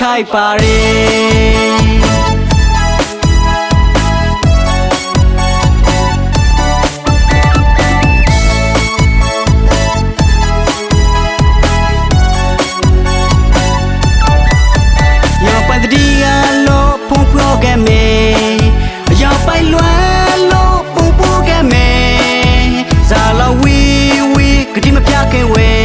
ချိုက်ပါရေကတိမပြခင်ဝဲ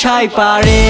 ছাই পারে।